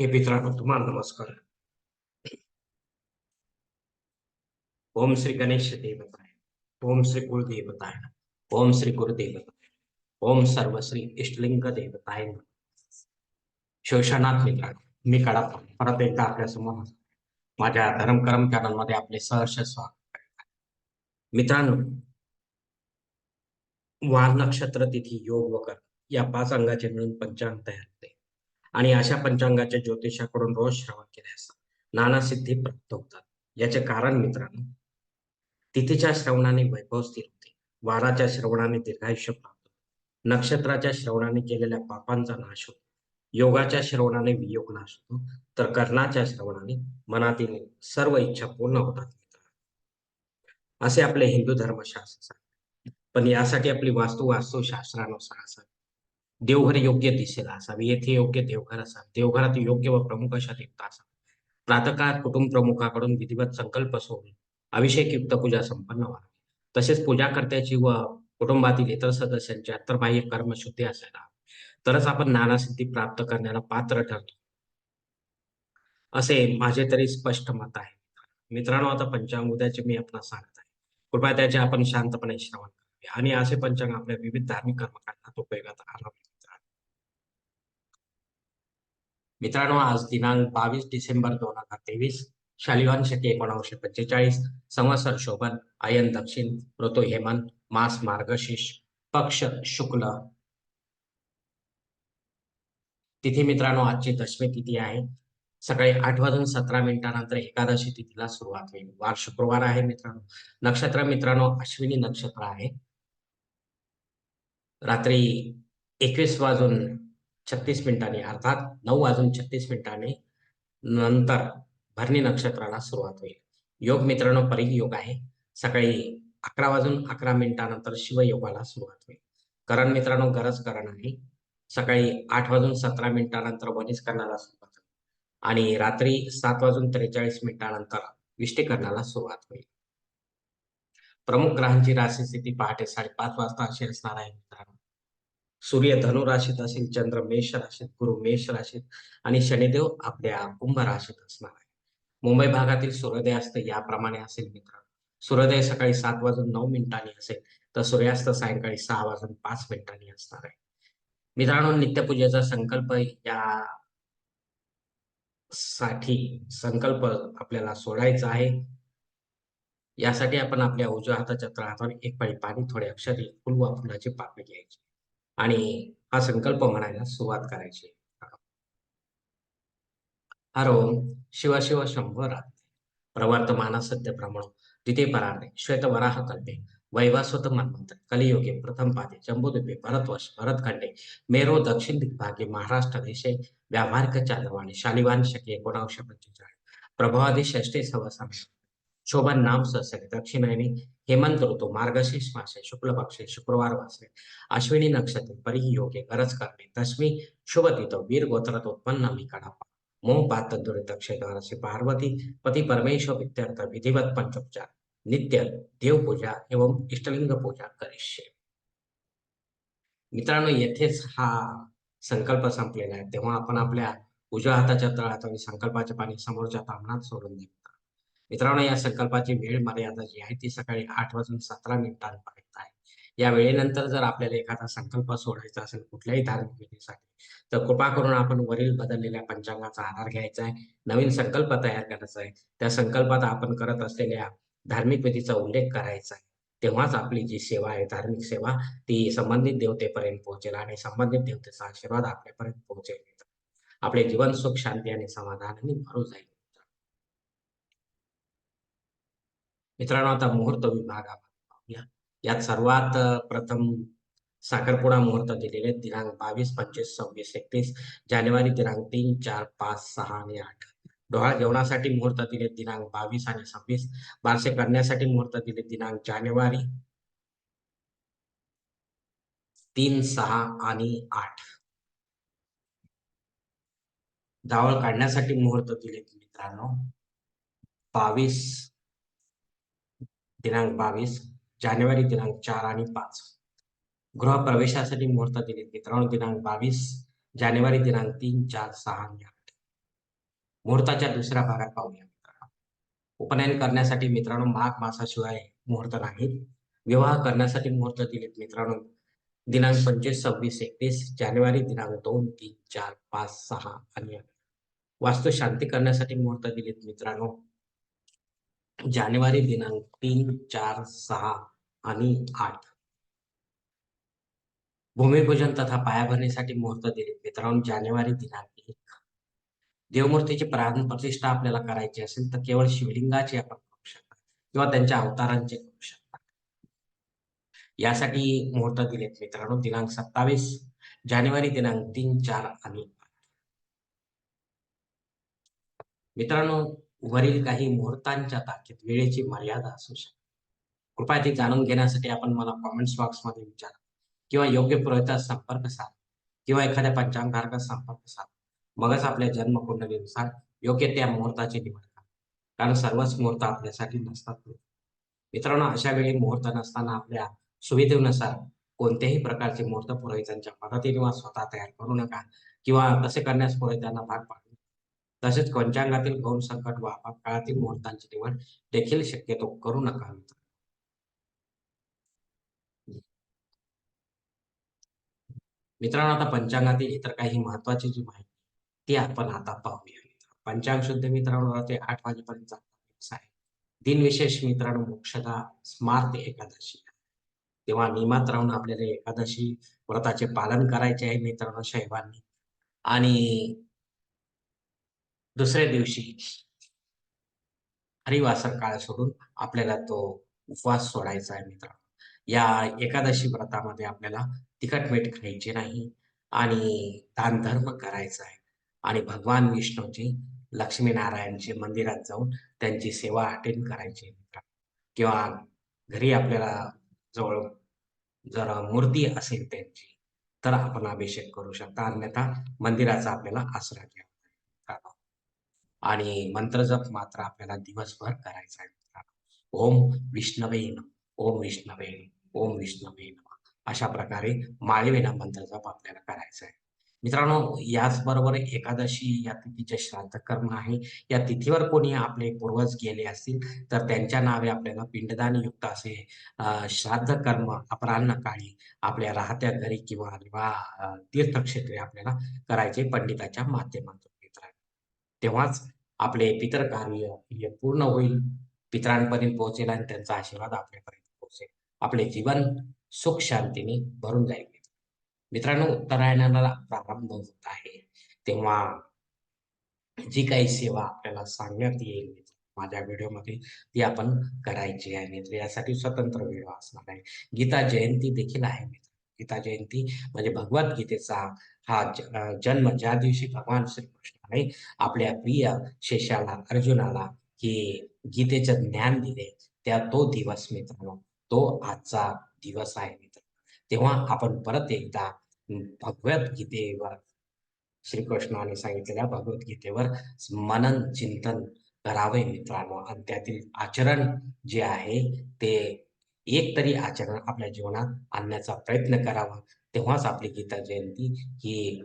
हे मित्रांनो तुम्हाला नमस्कार. ओम श्री गणेश देवताय. ओम श्री कुलदेवताय. ओम श्री गुरुदेवताय. ओम सर्व श्री इष्टलिंग देवताय. शोषणात शिवशनाथ मित्रांनो मी कडप्पा परत एकदा आपल्यासमोर. माझ्या धर्मकरम चॅनल आपले सहर्ष स्वागत. मित्रांनो वार नक्षत्र तिथी योग वगैरे या पाच अंगाचे मिळून पंचांग तयार होते. आणि अशा पंचांगाच्या ज्योतिषाकडून रोज श्रवण केल्यास नाना सिद्धी प्राप्त होतात. याचे कारण मित्रांनो तिथीच्या श्रवणाने वैभव स्थिर होते. वाराच्या श्रवणाने दीर्घायुष्य प्राप्त नक्षत्राच्या श्रवणाने केलेल्या पापांचा नाश होतो. योगाच्या श्रवणाने वियोग नाश होतो. तर कर्णाच्या श्रवणाने मनातील सर्व इच्छा पूर्ण होतात असे आपले हिंदू धर्मशास्त्र सांगते पण यासाठी आपली वास्तू वास्तुशास्त्रानुसार असावी. देवघर योग्य दिशेला असावी. येथे योग्य देवघर असावे. देवघरात योग्य व प्रमुख अशा देवता असावे. प्रातकाळात कुटुंब प्रमुखाकडून विधिवत संकल्प सोडून अभिषेक युक्त पूजा संपन्न व्हावी तसेच पूजाकर्त्याची व कुटुंबातील इतर सदस्यांची अंतर्बाह्य कर्मशुद्धी असायला तरच आपण नानासिद्धी प्राप्त करण्याला पात्र ठरतो. असे माझे तरी स्पष्ट मत आहे. मित्रांनो आता पंचांग उद्याचे मी आपला सांगत आहे. कृपया त्याचे आपण शांतपणे श्रवण करावे आणि असे पंचांग आपल्या विविध धार्मिक कर्मकांडात उपयोगात आणावे. मित्रांनो. आज दिनांक बावीस डिसेंबर दोन हजार तेवीस शालिवान शके एकोणावीसशे पंचेचाळीस संवत्सर शोभन आयन दक्षिण ऋतू हेमंत मास मार्गशीर्ष पक्ष शुक्ल. तिथी मित्रांनो आजची दशमी तिथी आहे. सकाळी आठ वाजून सतरा मिनिटानंतर एकादशी तिथीला सुरुवात होईल. वार शुक्रवार आहे मित्रांनो. नक्षत्र मित्रांनो अश्विनी नक्षत्र आहे. रात्री एकवीस वाजून छत्तीस मिनिटांनी अर्थात नऊ वाजून छत्तीस मिनिटांनी नंतर भरणी नक्षत्राला सुरुवात होईल. योग मित्रांनो परी योग आहे. सकाळी अकरा वाजून अकरा मिनिटानंतर शिवयोगाला सुरुवात होईल. करण मित्रांनो गरज करण आहे. सकाळी आठ वाजून सतरा मिनिटानंतर वनिष्करणाला सुरुवात होईल. आणि रात्री सात वाजून त्रेचाळीस मिनिटानंतर विष्टीकरणाला सुरुवात होईल. प्रमुख ग्रहांची राशी स्थिती पहाटे साडेपाच वाजता अशी असणार आहे मित्रांनो. सूर्य धनु राशीत असेल चंद्र मेष राशीत गुरु मेष राशीत आणि शनिदेव आपल्या कुंभ राशीत असणार आहे. मुंबई भागातील सूर्योदय असतं याप्रमाणे असेल मित्र सूर्योदय सकाळी सात वाजून नऊ मिनिटांनी असेल तर सूर्यास्त सायंकाळी सहा वाजून पाच मिनिटांनी असणार आहे. मित्रांनो नित्यपूजेचा संकल्प या साठी संकल्प आपल्याला सोडायचा आहे. यासाठी आपण आपल्या उजव्या हाताच्या तळहातावर एक पाळी पाणी थोडे अक्षर फुल व फुलाची घ्यायची. आणि हा संकल्प म्हणायला सुरुवात करायची. हर ओम शिव शिव शंभर प्रवर्तमान सत्य प्रमाण तिथे परार्णे श्वेत वराह कल्पे. वैवास्वत मन्वंत कलियुगे प्रथम पादे. जम्बुद्वीपे भरतवर्ष. भरतखंडे. मेरो दक्षिण दिग्भागे. महाराष्ट्र देशे. व्यावहारिक चांद्रवाणी शालिवान शके. एकोणाशे पंचेचाळीस. प्रभावादी षष्टे सवसा शोभन नाम सहसरे दक्षिणायनी हेमंत ऋतू मार्गशीर्ष मासे शुक्ल पक्षे शुक्रवार वासरे अश्विनी नक्षत्र परिही योगे गरज करणे दशमी शुभ तिथ वीर गोत्रात उत्पन्न मी कडापा मोह पात दुरित क्षेत्राशी पार्वती पती परमेश्वर विद्यार्थ विधिवत पंचोपचार नित्य देवपूजा एवं इष्टलिंग पूजा करिष्ये. मित्रांनो येथेच हा संकल्प संपलेला आहे. तेव्हा आपण आपल्या उजव्या हाताच्या तळात आणि संकल्पाच्या पाणी समोरच्या तामणात सोडून देतो मित्रांनो या संकल्पाची वेळ मर्यादा जी आहे ती सकाळी आठ वाजून सतरा मिनिटांपर्यंत आहे. या वेळेनंतर जर आपल्याला एखादा संकल्प सोडायचा असेल कुठल्याही धार्मिक विधीसाठी तर कृपा करून आपण वरील बदललेल्या पंचांगाचा आधार घ्यायचा आहे नवीन संकल्प तयार करायचा आहे. त्या संकल्पात आपण करत असलेल्या धार्मिक विधीचा उल्लेख करायचा आहे. तेव्हाच आपली जी सेवा आहे धार्मिक सेवा ती संबंधित देवतेपर्यंत पोहोचेल आणि संबंधित देवतेचा आशीर्वाद आपल्यापर्यंत पोहोचेल. आपले जीवन सुख शांती आणि समाधानाने भरू जाईल. मित्रांनो आता मुहूर्त विभाग आपण पाहूया. यात सर्वात प्रथम साखरपुडा मुहूर्त दिलेले दिनांक बावीस पंचवीस सव्वीस एकतीस जानेवारी दिनांक तीन चार पाच सहा आणि आठ. डोहाळ जेवणासाठी मुहूर्त दिले दिनांक बावीस आणि सव्वीस. बारसे करण्यासाठी मुहूर्त दिले दिनांक जानेवारी. तीन सहा आणि आठ. धावळ काढण्यासाठी मुहूर्त दिले मित्रांनो बावीस दिनांक बावीस जानेवारी दिनांक चार आणि पाच. गृहप्रवेशासाठी मुहूर्त दिले मित्रांनो दिनांक बावीस जानेवारी दिनांक तीन चार सहा आणि आठ. मुहूर्ताच्या दुसऱ्या भागात पाहूया मित्रांनो. उपनयन करण्यासाठी मित्रांनो माघ मासाशिवाय मुहूर्त नाहीत. विवाह करण्यासाठी मुहूर्त दिलेत मित्रांनो. दिनांक पंचवीस सव्वीस एकवीस जानेवारी दिनांक दोन तीन चार पाच सहा आणि वास्तू शांती करण्यासाठी मुहूर्त दिलेत मित्रांनो. जानेवारी दिनांक तीन चार सहा आणि आठ. भूमिपूजन तथा पायाभरणीसाठी मुहूर्त दिले. मित्रांनो जानेवारी दिनांक एक. देवमूर्तीची प्राण प्रतिष्ठा आपल्याला करायची असेल तर केवळ शिवलिंगाची आपण करू शकता किंवा त्यांच्या अवतारांचे करू शकता. यासाठी मुहूर्त दिलेत मित्रांनो दिनांक सत्तावीस जानेवारी दिनांक तीन चार आणि मित्रांनो वरील काही मुहूर्तांच्या ताकीद वेळेची मर्यादा असू शकते. कृपया ती जाणून घेण्यासाठी आपण मला कॉमेंट्स बॉक्समध्ये विचारा. किंवा योग्य पुरवठ्यात संपर्क साध. किंवा एखाद्या पंचांगारका संपर्क साध. मगच आपल्या जन्मकुंडलीनुसार योग्य त्या मुहूर्ताची निवड करा. कारण सर्वच मुहूर्त आपल्यासाठी नसतात. मित्रांनो अशा वेळी मुहूर्त नसताना आपल्या सुविधेनुसार कोणत्याही प्रकारचे मुहूर्त पुरोहितांच्या मदतीने स्वतः तयार करू नका. किंवा तसे करण्यास पुरोहितांना भाग पाडू तसेच पंचांगातील गौण संकट व काळातील मुहूर्तांची निवड देखील शक्यतो करू नका. मित्रांनो आता पंचांगातील इतर काही महत्वाची जी माहिती ती आपण आता पाहूया. पंचांग शुद्ध मित्रांनो ते आठ वाजेपर्यंत आहे दिनविशेष मित्रांनो मोक्षदा स्मार्त एकादशी. तेव्हा नियमात राहून आपल्याला एकादशी व्रताचे पालन करायचे आहे मित्रांनो शैवांनी आणि दुसऱ्या दिवशी. हरिवासर काळ सोडून आपल्याला तो उपवास सोडायचा आहे मित्र या एकादशी व्रतामध्ये आपल्याला तिखट मीठ खायचे नाही आणि दान धर्म करायचा आहे. आणि भगवान विष्णूची लक्ष्मीनारायणचे मंदिरात जाऊन त्यांची सेवा अटेंड करायची किंवा घरी आपल्याला जवळ जर मूर्ती असेल त्यांची तर आपण अभिषेक करू शकता. अन्यथा मंदिराचा आपल्याला आसरा घ्या आणि मंत्रजप मात्र आपल्याला दिवसभर करायचा आहे ओम विष्णवेन ओम विष्णवेन ओम विष्णवे अशा प्रकारे माळवेना मंत्रजप आपल्याला करायचा आहे. मित्रांनो याचबरोबर एकादशी या तिथीचे श्राद्ध कर्म आहे. या तिथीवर कोणी आपले पूर्वज गेले असतील तर त्यांच्या नावे आपल्याला पिंडदान युक्त असे श्राद्ध कर्म अपराह्न काळी आपल्या राहत्या घरी किंवा तीर्थक्षेत्रे आपल्याला करायचे पंडिताच्या माध्यमातून. तेव्हाच आपले पितर कार्य पूर्ण होईल. पितरांपर्यंत पोहोचेल आणि त्यांचा आशीर्वाद आपल्यापर्यंत पोहोचेल. आपले जीवन सुख शांतीने भरून जाईल. मित्रांनो उत्तरायणाला प्रारंभ होत आहे. तेव्हा जी काही सेवा आपल्याला सांगण्यात येईल माझ्या व्हिडिओमध्ये ती आपण करायची आहे. मित्र यासाठी स्वतंत्र व्हिडिओ असणार आहे. गीता जयंती देखील आहे मित्र. गीता जयंती म्हणजे भगवद्गीतेचा हा जन्म ज्या दिवशी भगवान श्रीकृष्णाने आपल्या प्रिय शेषाला अर्जुनाला हे गीतेचं ज्ञान दिले त्या तो दिवस मित्रांनो तो आजचा दिवस आहे मित्र तेव्हा आपण परत एकदा भगवद्गीतेवर श्रीकृष्णाने सांगितलेल्या भगवद्गीतेवर मनन चिंतन करावे मित्रांनो. आणि त्यातील आचरण जे आहे ते एक तरी आचरण आपल्या जीवनात आणण्याचा प्रयत्न करावा. तेव्हाच आपली गीता जयंती ही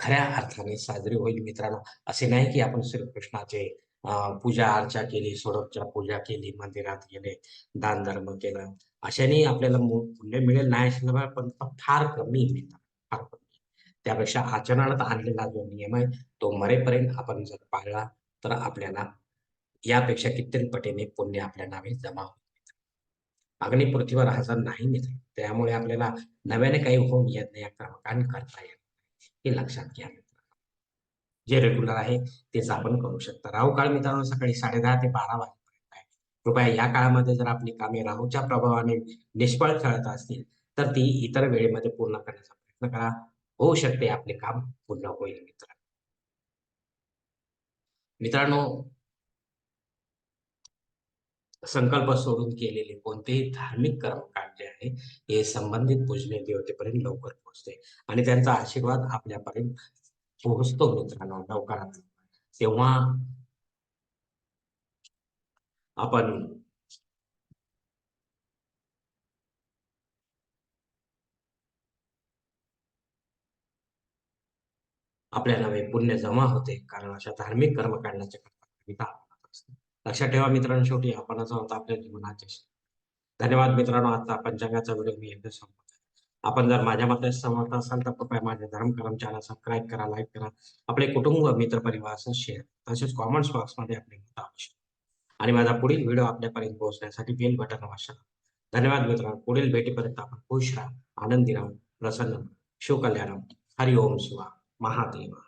खऱ्या अर्थाने साजरी होईल मित्रांनो. असे नाही की आपण श्रीकृष्णाचे पूजा अर्चा केली सोडपच्या पूजा केली मंदिरात गेले दान धर्म केलं. अशाने आपल्याला पुण्य मिळेल नाही पण फार कमी मिळतात फार कमी. त्यापेक्षा आचरणात आणलेला जो नियम आहे तो मरेपर्यंत आपण जर पाळला तर आपल्याला यापेक्षा कित्येक पटीने पुण्य आपल्या नावे जमा होईल. अग्नी पृथ्वीवर हजर नाही मित्र. त्यामुळे आपल्याला नव्याने काही होऊन येत नाही क्रमांकाने करता येत हे लक्षात घ्या जे रेग्युलर आहे तेच आपण करू शकता. राहू काळ मित्रांनो सकाळी साडे दहा ते बारा वाजेपर्यंत आहे. कृपया या काळामध्ये जर आपली कामे राहूच्या प्रभावाने निष्फळ ठरत असतील तर ती इतर वेळेमध्ये पूर्ण करण्याचा प्रयत्न करा. होऊ शकते आपले काम पूर्ण होईल मित्र. मित्रांनो संकल्प सोडून केलेले कोणतेही धार्मिक कर्मकांड जे आहे हे संबंधित पूजनीय देवतेपर्यंत लवकर पोहोचते आणि त्यांचा आशीर्वाद आपल्यापर्यंत पोहोचतो मित्रांनो लवकरात तेव्हा आपण आपल्या नवे पुण्य जमा होते कारण अशा धार्मिक कर्म करता करिता असतो. लक्षात ठेवा मित्रांनो शेवटी हा पणाचा होता? आपल्या जीवनाचे धन्यवाद मित्रांनो आजचा पंचांगाचा व्हिडिओ मी एकदा संपवतो. आपण जर माझ्या मते समर्थ असाल तर कृपया माझ्या धर्मकरम चॅनल सबस्क्राईब करा लाईक करा. आपले कुटुंब मित्र परिवार शेअर तसेच कॉमेंट्स बॉक्समध्ये आपले मत आवश्यक. आणि माझा पुढील व्हिडिओ आपल्यापर्यंत पोहोचण्यासाठी बेल बटन आवश्यक धन्यवाद मित्रांनो. पुढील भेटीपर्यंत आपण खुश राहा आनंदी राहा प्रसन्न राहा. शिवकल्याणम हरि ओम शिवा महादेवा.